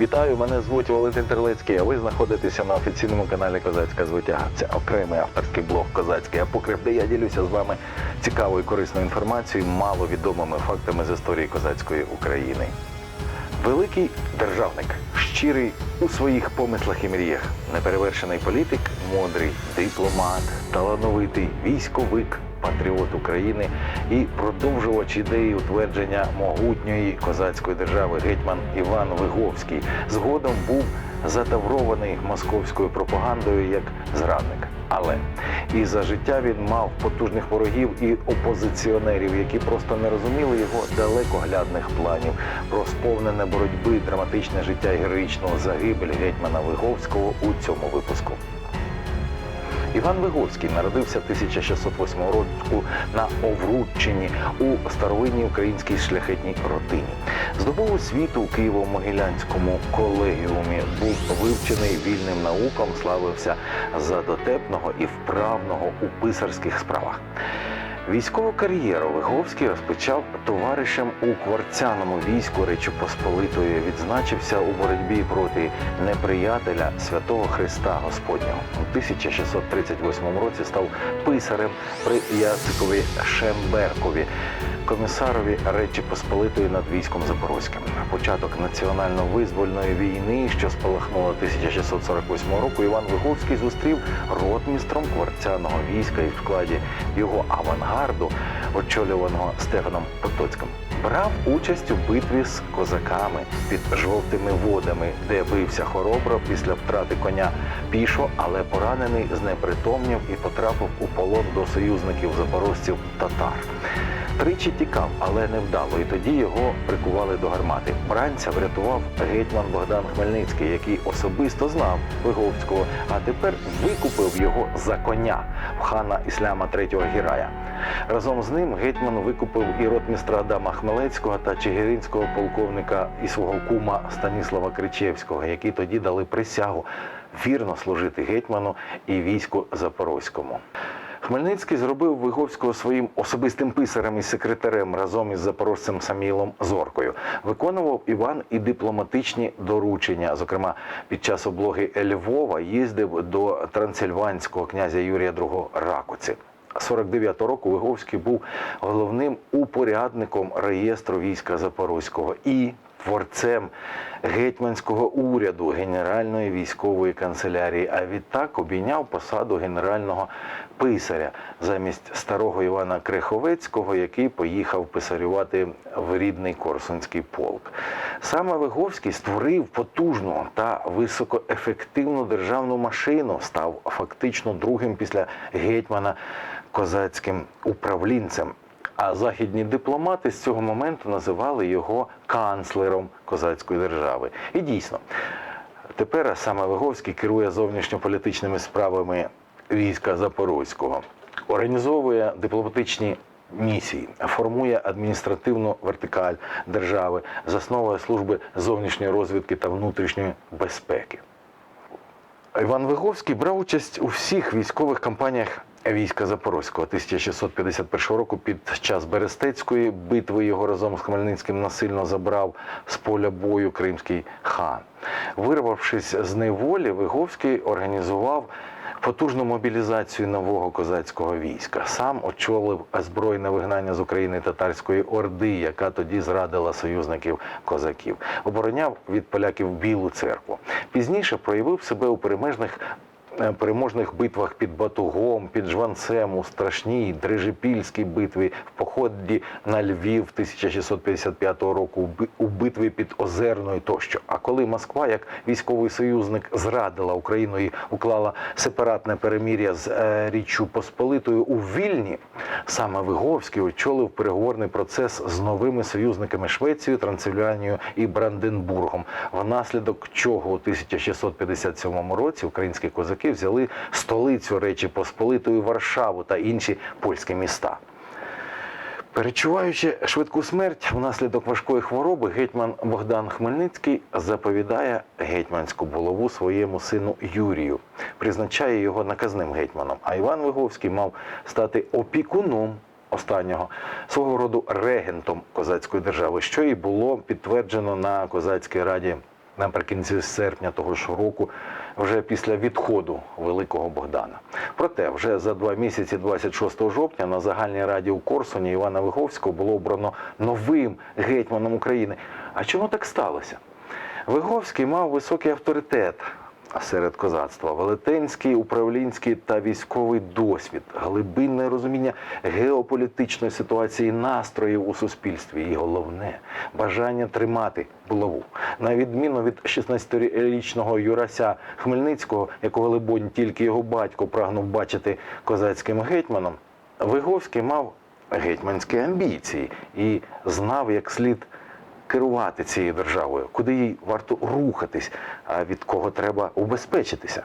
Вітаю, мене звуть Валентин Терлецький, а ви знаходитеся на офіційному каналі Козацька звитяга. Це окремий авторський блог Козацький апокриф, де я ділюся з вами цікавою і корисною інформацією, маловідомими фактами з історії козацької України. Великий державник, щирий у своїх помислах і мріях, неперевершений політик, мудрий дипломат, талановитий військовик, патріот України і продовжувач ідеї утвердження могутньої козацької держави гетьман Іван Виговський згодом був затаврований московською пропагандою як зрадник. Але і за життя він мав потужних ворогів і опозиціонерів, які просто не розуміли його далекоглядних планів про сповнене боротьби, драматичне життя і героїчну загибель гетьмана Виговського у цьому випуску. Іван Виговський народився 1608 року на Овруччині у старовинній українській шляхетній родині. Здобув освіту у Києво-Могилянському колегіумі, був вивчений вільним наукам, славився за дотепного і вправного у писарських справах. Військову кар'єру Виговський розпочав товаришем у кварцяному війську Речі Посполитої. Відзначився у боротьбі проти неприятеля святого Христа Господнього. У 1638 році став писарем при Яцикові Шемберкові, комісарові Речі Посполитої над військом Запорозьким. Початок національно-визвольної війни, що спалахнула 1648 року, Іван Виговський зустрів ротмістром кварцяного війська і в складі його авангарду, очолюваного Стефаном Потоцьким. Брав участь у битві з козаками під жовтими водами, де бився хоробро після втрати коня пішо, але поранений знепритомнів і потрапив у полон до союзників запорожців татар. Тричі тікав, але не вдало, і тоді його прикували до гармати. Бранця врятував гетьман Богдан Хмельницький, який особисто знав Виговського, а тепер викупив його за коня в хана Ісляма III Гірая. Разом з ним гетьман викупив і ротмістра Адама Хмелецького та чигиринського полковника і свого кума Станіслава Кричевського, які тоді дали присягу вірно служити гетьману і війську Запорозькому. Хмельницький зробив Виговського своїм особистим писарем і секретарем разом із запорожцем Самілом Зоркою. Виконував Іван і дипломатичні доручення. Зокрема, під час облоги Львова їздив до трансильванського князя Юрія II Ракоці. 49-го року Виговський був головним упорядником реєстру війська Запорозького і творцем гетьманського уряду Генеральної військової канцелярії, а відтак обійняв посаду генерального писаря замість старого Івана Креховецького, який поїхав писарювати в рідний Корсунський полк. Саме Виговський створив потужну та високоефективну державну машину, став фактично другим після гетьмана козацьким управлінцем. А західні дипломати з цього моменту називали його канцлером козацької держави. І дійсно, тепер саме Виговський керує зовнішньополітичними справами війська Запорозького, організовує дипломатичні місії, формує адміністративну вертикаль держави, засновує служби зовнішньої розвідки та внутрішньої безпеки. Іван Виговський брав участь у всіх військових кампаніях війська Запорозького 1651 року. Під час Берестецької битви його разом з Хмельницьким насильно забрав з поля бою кримський хан. Вирвавшись з неволі, Виговський організував потужну мобілізацію нового козацького війська. Сам очолив збройне вигнання з України татарської орди, яка тоді зрадила союзників козаків. Обороняв від поляків Білу церкву. Пізніше проявив себе у перемежних переможних битвах під Батугом, під Жванцем, у страшній Дрижипільській битві, в поході на Львів 1655 року, у битві під Озерною тощо. А коли Москва, як військовий союзник, зрадила Україну і уклала сепаратне перемір'я з е, Річчю Посполитою у Вільні, саме Виговський очолив переговорний процес з новими союзниками Швецією, Трансильванією і Бранденбургом, внаслідок чого у 1657 році українські козаки взяли столицю Речі Посполитої Варшаву та інші польські міста. Перечуваючи швидку смерть внаслідок важкої хвороби, гетьман Богдан Хмельницький заповідає гетьманську булаву своєму сину Юрію, призначає його наказним гетьманом. А Іван Виговський мав стати опікуном останнього свого роду регентом козацької держави, що і було підтверджено на козацькій раді наприкінці серпня того ж року, вже після відходу Великого Богдана. Проте, вже за два місяці, 26 жовтня, на загальній раді у Корсуні Івана Виговського було обрано новим гетьманом України. А чому так сталося? Виговський мав високий авторитет серед козацтва, велетенський, управлінський та військовий досвід, глибинне розуміння геополітичної ситуації, настроїв у суспільстві, і головне бажання тримати булаву. На відміну від 16-річного Юрася Хмельницького, якого либонь тільки його батько прагнув бачити козацьким гетьманом, Виговський мав гетьманські амбіції і знав, як слід керувати цією державою, куди їй варто рухатись, а від кого треба убезпечитися.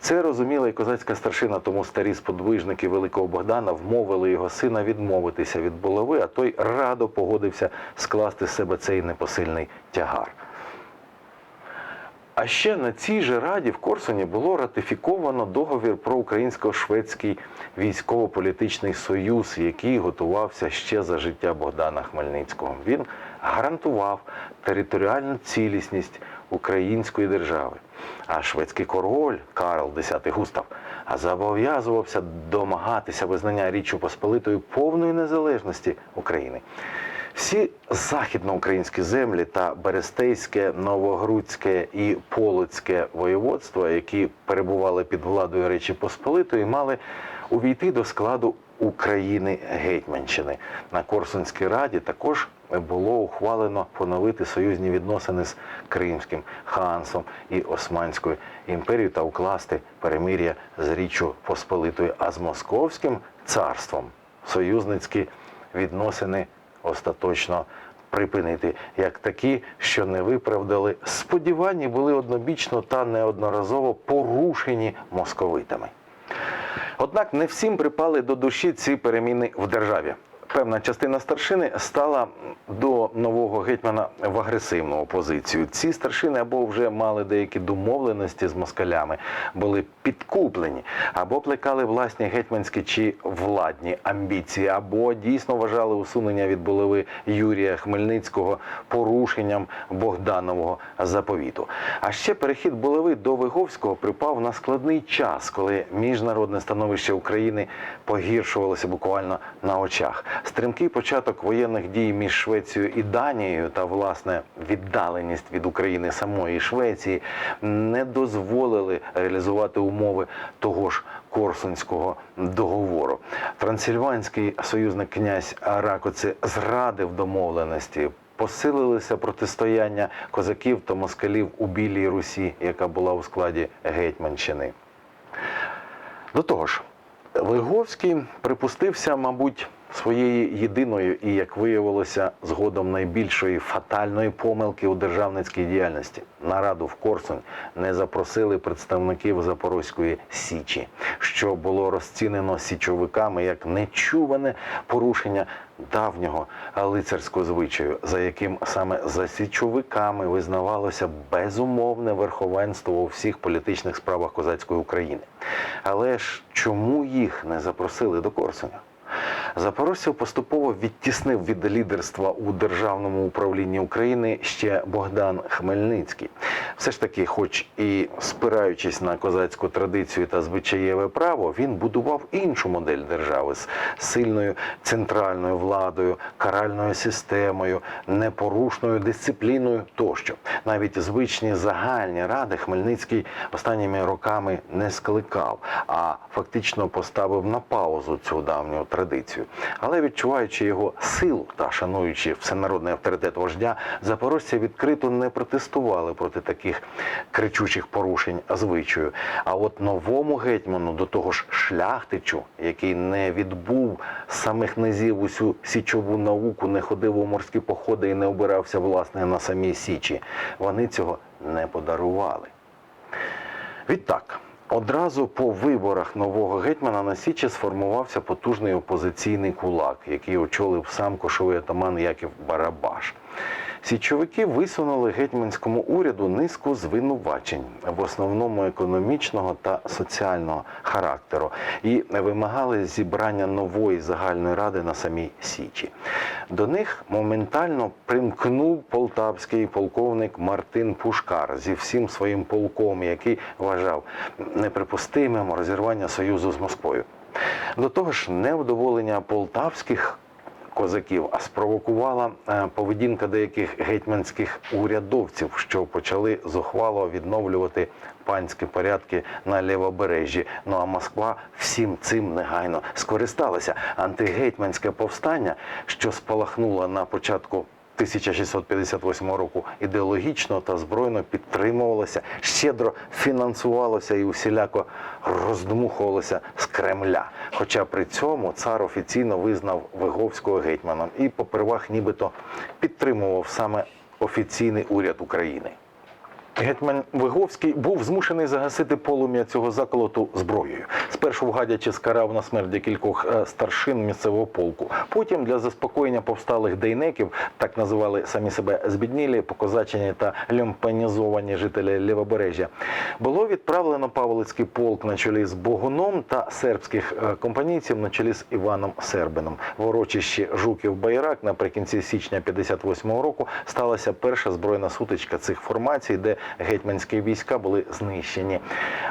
Це розуміла і козацька старшина, тому старі сподвижники Великого Богдана вмовили його сина відмовитися від булави, а той радо погодився скласти з себе цей непосильний тягар. А ще на цій же раді в Корсуні було ратифіковано договір про українсько-шведський військово-політичний союз, який готувався ще за життя Богдана Хмельницького. Він гарантував територіальну цілісність української держави. А шведський король Карл X Густав зобов'язувався домагатися визнання Річчю Посполитою повної незалежності України. Всі західноукраїнські землі та Берестейське, Новогрудське і Полоцьке воєводства, які перебували під владою Речі Посполитої, мали увійти до складу України Гетьманщини. На Корсунській раді також було ухвалено поновити союзні відносини з Кримським ханством і Османською імперією та укласти перемир'я з Річчю Посполитою, а з Московським царством союзницькі відносини остаточно припинити як такі, що не виправдали сподівання, були однобічно та неодноразово порушені московитами. Однак не всім припали до душі ці переміни в державі. Певна частина старшини стала до нового гетьмана в агресивну опозицію. Ці старшини або вже мали деякі домовленості з москалями, були підкуплені, або плекали власні гетьманські чи владні амбіції, або дійсно вважали усунення від булави Юрія Хмельницького порушенням Богданового заповіту. А ще перехід булави до Виговського припав на складний час, коли міжнародне становище України погіршувалося буквально на очах. Стрімкий початок воєнних дій між Швецією і Данією та власне віддаленість від України самої Швеції не дозволили реалізувати умови того ж Корсунського договору. Трансильванський союзник князь Ракоці зрадив домовленості. Посилилися протистояння козаків та москалів у Білій Русі, яка була у складі Гетьманщини. До того ж, Виговський припустився, мабуть, своєї єдиної і, як виявилося, згодом найбільшої фатальної помилки у державницькій діяльності. На раду в Корсунь не запросили представників Запорозької Січі, що було розцінено січовиками як нечуване порушення давнього лицарського звичаю, за яким саме за січовиками визнавалося безумовне верховенство у всіх політичних справах козацької України. Але ж чому їх не запросили до Корсуня? Запорожців поступово відтіснив від лідерства у державному управлінні України ще Богдан Хмельницький. Все ж таки, хоч і спираючись на козацьку традицію та звичаєве право, він будував іншу модель держави з сильною центральною владою, каральною системою, непорушною дисципліною тощо. Навіть звичні загальні ради Хмельницький останніми роками не скликав, а фактично поставив на паузу цю давню традицію. Але відчуваючи його силу та шануючи всенародний авторитет вождя, запорожці відкрито не протестували проти таких кричучих порушень звичаю. А от новому гетьману, до того ж шляхтичу, який не відбув самих низів усю січову науку, не ходив у морські походи і не обирався власне на самій січі, вони цього не подарували. Відтак, одразу по виборах нового гетьмана на Січі сформувався потужний опозиційний кулак, який очолив сам кошовий атаман Яків Барабаш. Січовики висунули гетьманському уряду низку звинувачень, в основному економічного та соціального характеру, і вимагали зібрання нової загальної ради на самій Січі. До них моментально примкнув полтавський полковник Мартин Пушкар зі всім своїм полком, який вважав неприпустимим розірвання союзу з Москвою. До того ж, невдоволення полтавських козаків, а спровокувала е, поведінка деяких гетьманських урядовців, що почали зухвало відновлювати панські порядки на лівобережжі. Ну а Москва всім цим негайно скористалася. Антигетьманське повстання, що спалахнуло на початку 1658 року ідеологічно та збройно підтримувалося, щедро фінансувалося і усіляко роздмухувалося з Кремля. Хоча при цьому цар офіційно визнав Виговського гетьманом і попервах нібито підтримував саме офіційний уряд України. Гетьман Виговський був змушений загасити полум'я цього заколоту зброєю. Спершу вгадячи скарав на смерть декількох е, старшин місцевого полку. Потім для заспокоєння повсталих дейнеків, так називали самі себе збіднілі, покозачені та лямпанізовані жителі Лівобережжя, було відправлено Павлицький полк на чолі з Богуном та сербських е, компанійців на чолі з Іваном Сербином. В урочищі Жуків Байрак наприкінці січня 58-го року сталася перша збройна сутичка цих формацій, де гетьманські війська були знищені.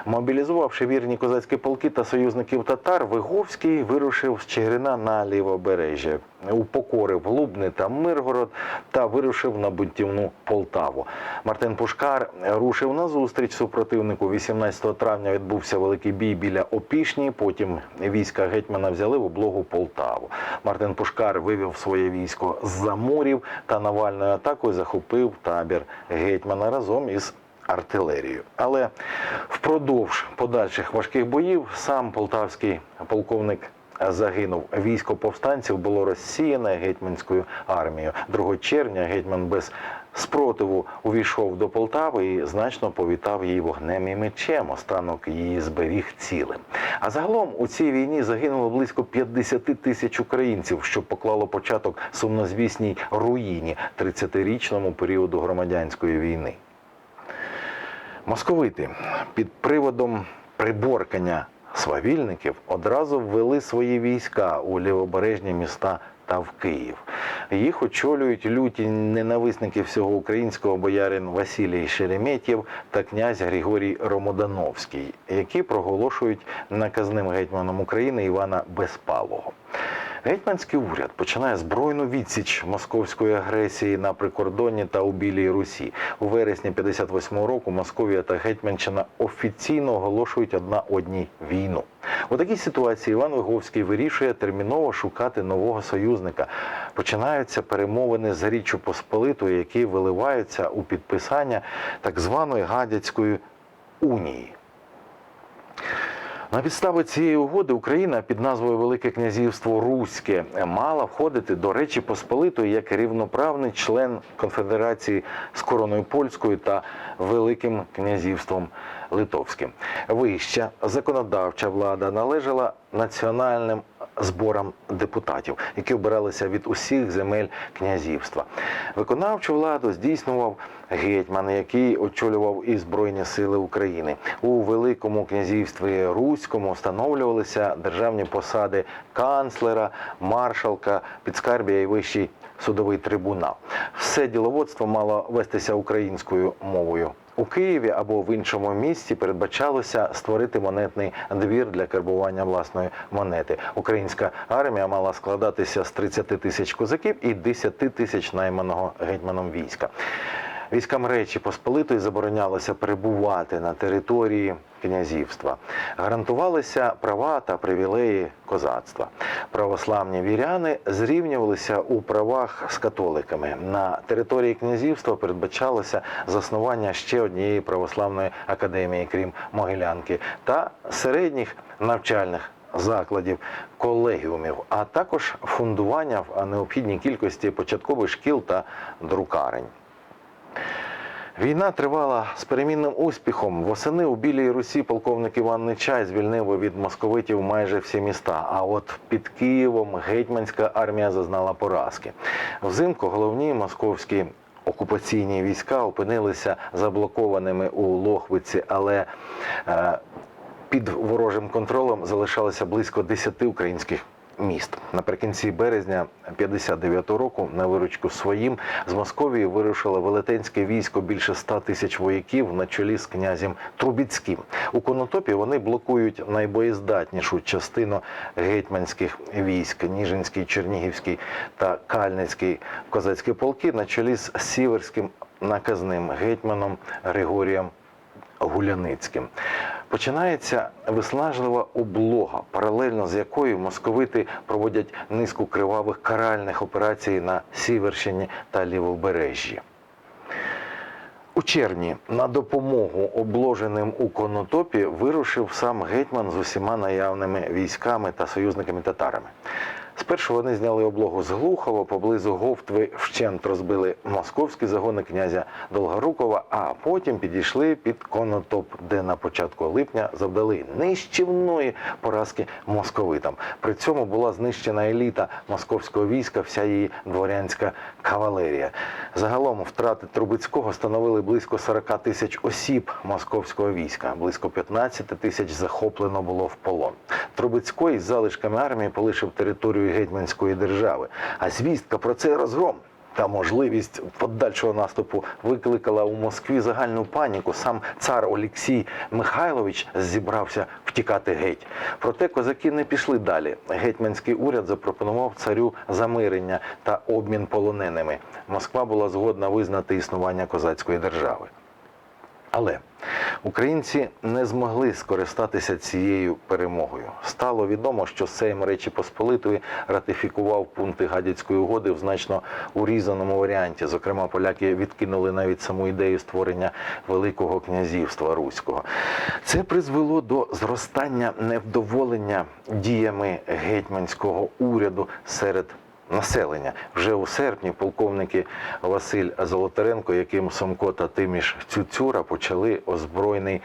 Мобілізувавши вірні козацькі полки та союзників татар, Виговський вирушив з Чигирина на лівобережжя, упокорив Лубни та Миргород та вирушив на бунтівну Полтаву. Мартин Пушкар рушив на зустріч супротивнику. 18 травня відбувся великий бій біля Опішні. Потім війська гетьмана взяли в облогу Полтаву. Мартин Пушкар вивів своє військо з Заморів та навальною атакою захопив табір гетьмана разом із артилерією. Але впродовж подальших важких боїв сам полтавський полковник загинув. Військо повстанців було розсіяне гетьманською армією. 2 червня гетьман без спротиву увійшов до Полтави і значно повітав її вогнем і мечем. Останок її зберіг цілим. А загалом у цій війні загинуло близько 50 тисяч українців, що поклало початок сумнозвісній руїні 30-річному періоду громадянської війни. Московити під приводом приборкання свавільників одразу ввели свої війська у лівобережні міста та в Київ. Їх очолюють люті ненависники всього українського боярин Василій Шереметєв та князь Григорій Ромодановський, які проголошують наказним гетьманом України Івана Безпалого. Гетьманський уряд починає збройну відсіч московської агресії на прикордонні та у Білій Русі. У вересні 58-го року Московія та Гетьманщина офіційно оголошують одна одній війну. У такій ситуації Іван Виговський вирішує терміново шукати нового союзника. Починаються перемовини з Річчю Посполитою, які виливаються у підписання так званої Гадяцької унії. На підставі цієї угоди Україна під назвою Велике князівство Руське мала входити до Речі Посполитої як рівноправний член конфедерації з короною польською та Великим князівством Литовським. Вища законодавча влада належала національним зборам депутатів, які обиралися від усіх земель князівства. Виконавчу владу здійснював гетьман, який очолював і Збройні сили України. У Великому князівстві Руському встановлювалися державні посади канцлера, маршалка, підскарбія і вищий судовий трибунал. Все діловодство мало вестися українською мовою. У Києві або в іншому місті передбачалося створити монетний двір для карбування власної монети. Українська армія мала складатися з 30 тисяч козаків і 10 тисяч найманого гетьманом війська. Військам Речі Посполитої заборонялося перебувати на території князівства. Гарантувалися права та привілеї козацтва. Православні віряни зрівнювалися у правах з католиками. На території князівства передбачалося заснування ще однієї православної академії, крім Могилянки, та середніх навчальних закладів, колегіумів, а також фундування в необхідній кількості початкових шкіл та друкарень. Війна тривала з перемінним успіхом. Восени у Білій Русі полковник Іван Нечай звільнив від московитів майже всі міста. А от під Києвом гетьманська армія зазнала поразки. Взимку головні московські окупаційні війська опинилися заблокованими у Лохвиці, але е, під ворожим контролем залишалося близько 10 українських міст. Наприкінці березня 59-го року на виручку своїм з Московії вирушило велетенське військо більше 100 тисяч вояків на чолі з князем Трубіцьким. У Конотопі вони блокують найбоєздатнішу частину гетьманських військ Ніжинський, Чернігівський та Кальницький козацькі полки на чолі з сіверським наказним гетьманом Григорієм Гуляницьким. Починається виснажлива облога, паралельно з якою московити проводять низку кривавих каральних операцій на Сіверщині та Лівобережжі. У червні на допомогу обложеним у Конотопі вирушив сам гетьман з усіма наявними військами та союзниками татарами. Спершу вони зняли облогу з Глухова, поблизу Говтви вщент розбили московські загони князя Долгорукова, а потім підійшли під Конотоп, де на початку липня завдали нищівної поразки московитам. При цьому була знищена еліта московського війська, вся її дворянська кавалерія. Загалом втрати Трубецького становили близько 40 тисяч осіб московського війська, близько 15 тисяч захоплено було в полон. Трубецький із залишками армії полишив територію гетьманської держави. А звістка про цей розгром та можливість подальшого наступу викликала у Москві загальну паніку. Сам цар Олексій Михайлович зібрався втікати геть. Проте козаки не пішли далі. Гетьманський уряд запропонував царю замирення та обмін полоненими. Москва була згодна визнати існування козацької держави. Але українці не змогли скористатися цією перемогою. Стало відомо, що Сейм Речі Посполитої ратифікував пункти гадяцької угоди в значно урізаному варіанті. Зокрема, поляки відкинули навіть саму ідею створення Великого князівства Руського. Це призвело до зростання невдоволення діями гетьманського уряду серед населення. Вже у серпні полковники Василь Золотаренко, яким Сомко та Тиміш Цюцюра почали озброєний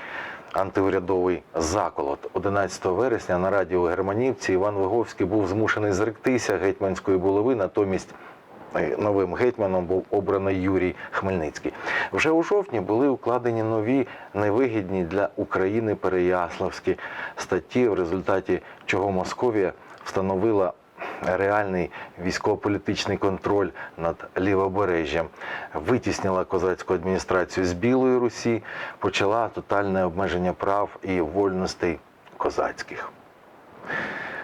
антиурядовий заколот. 11 вересня на радіо Германівці Іван Виговський був змушений зректися гетьманської булави, натомість е, новим гетьманом був обраний Юрій Хмельницький. Вже у жовтні були укладені нові невигідні для України переяславські статті, в результаті чого Московія встановила реальний військово-політичний контроль над лівобережжям, витіснила козацьку адміністрацію з Білої Русі, почала тотальне обмеження прав і вольностей козацьких.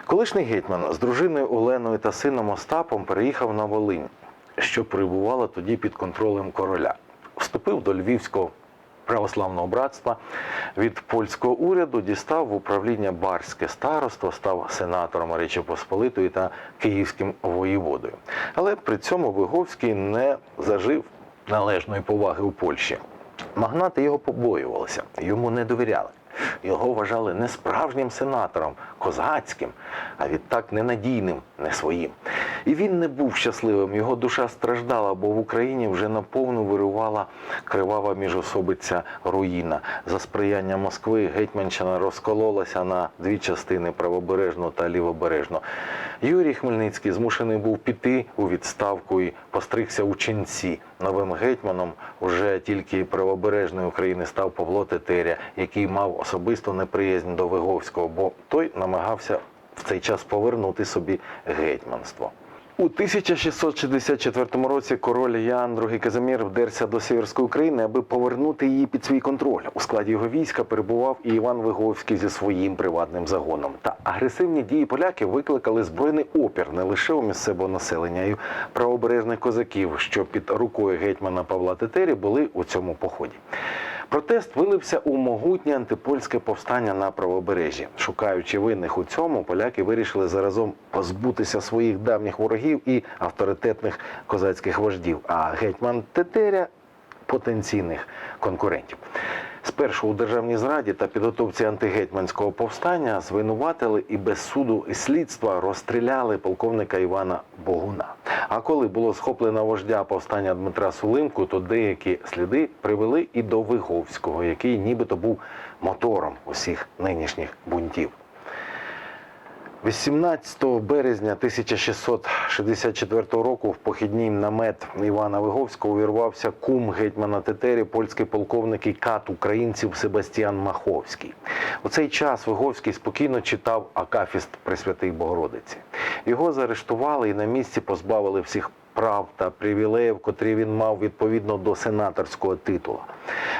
Колишній гетьман з дружиною Оленою та сином Остапом переїхав на Волинь, що перебувала тоді під контролем короля. Вступив до Львівського православного братства від польського уряду, дістав в управління Барське староство, став сенатором Речі Посполитої та київським воєводою. Але при цьому Виговський не зажив належної поваги у Польщі. Магнати його побоювалися, йому не довіряли. Його вважали не справжнім сенатором, козацьким, а відтак ненадійним, не своїм. І він не був щасливим. Його душа страждала, бо в Україні вже наповну вирувала кривава міжособиця руїна. За сприяння Москви Гетьманщина розкололася на дві частини правобережну та лівобережну. Юрій Хмельницький змушений був піти у відставку і постригся у ченці. Новим гетьманом уже тільки правобережної України став Павло Тетеря, який мав особисту неприязнь до Виговського, бо той намагався в цей час повернути собі гетьманство. У 1664 році король Ян II Казимір вдерся до Сіверської України, аби повернути її під свій контроль. У складі його війська перебував і Іван Виговський зі своїм приватним загоном. Та агресивні дії поляків викликали збройний опір не лише у місцевого населення, у правобережних козаків, що під рукою гетьмана Павла Тетері були у цьому поході. Протест вилився у могутнє антипольське повстання на правобережжі. Шукаючи винних у цьому, поляки вирішили заразом позбутися своїх давніх ворогів і авторитетних козацьких вождів. А гетьман Тетеря потенційних конкурентів. Спершу у державній зраді та підготовці антигетьманського повстання звинуватили і без суду і слідства розстріляли полковника Івана Богуна. А коли було схоплено вождя повстання Дмитра Сулимку, то деякі сліди привели і до Виговського, який нібито був мотором усіх нинішніх бунтів. 18 березня 1664 року в похідній намет Івана Виговського увірвався кум гетьмана Тетері, польський полковник і кат українців Себастьян Маховський. У цей час Виговський спокійно читав Акафіст Пресвятий Богородиці. Його заарештували і на місці позбавили всіх прав та привілеїв, котрі він мав відповідно до сенаторського титула.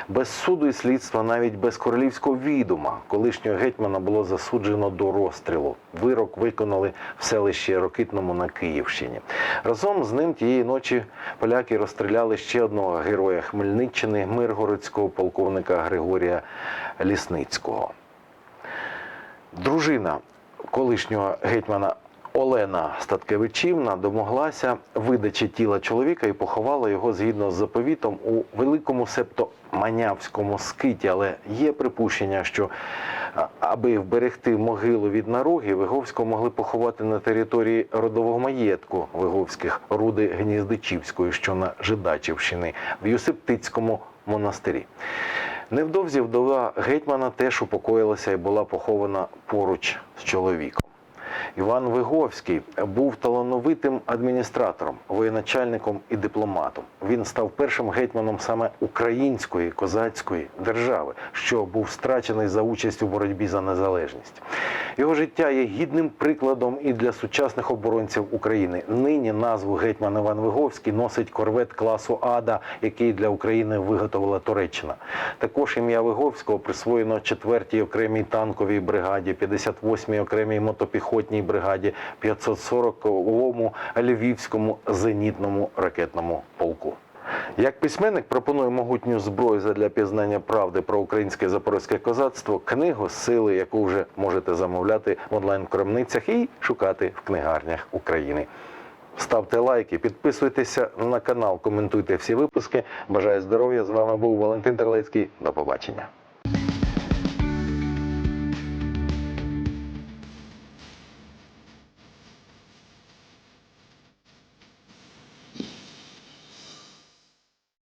Без суду і слідства, навіть без королівського відома, колишнього гетьмана було засуджено до розстрілу. Вирок виконали в селищі Рокитному на Київщині. Разом з ним тієї ночі поляки розстріляли ще одного героя Хмельниччини, миргородського полковника Григорія Лісницького. Дружина колишнього гетьмана Олена Статкевичівна домоглася видачі тіла чоловіка і поховала його згідно з заповітом у великому септо Манявському скиті. Але є припущення, що аби вберегти могилу від наруги, Виговського могли поховати на території родового маєтку Виговських Руди Гніздичівської, що на Жидачівщини, в Юсиптицькому монастирі. Невдовзі вдова гетьмана теж упокоїлася і була похована поруч з чоловіком. Іван Виговський був талановитим адміністратором, воєначальником і дипломатом. Він став першим гетьманом саме української козацької держави, що був страчений за участь у боротьбі за незалежність. Його життя є гідним прикладом і для сучасних оборонців України. Нині назву гетьман Іван Виговський носить корвет класу Ада, який для України виготовила Туреччина. Також ім'я Виговського присвоєно 4-й окремій танковій бригаді, 58-й окремій мотопіхотній бригаді, 540-му Львівському зенітному ракетному полку. Як письменник пропоную могутню зброю задля пізнання правди про українське запорозьке козацтво, книгу сили, яку вже можете замовляти в онлайн-крамницях і шукати в книгарнях України. Ставте лайки, підписуйтеся на канал, коментуйте всі випуски. Бажаю здоров'я! З вами був Валентин Терлецький. До побачення.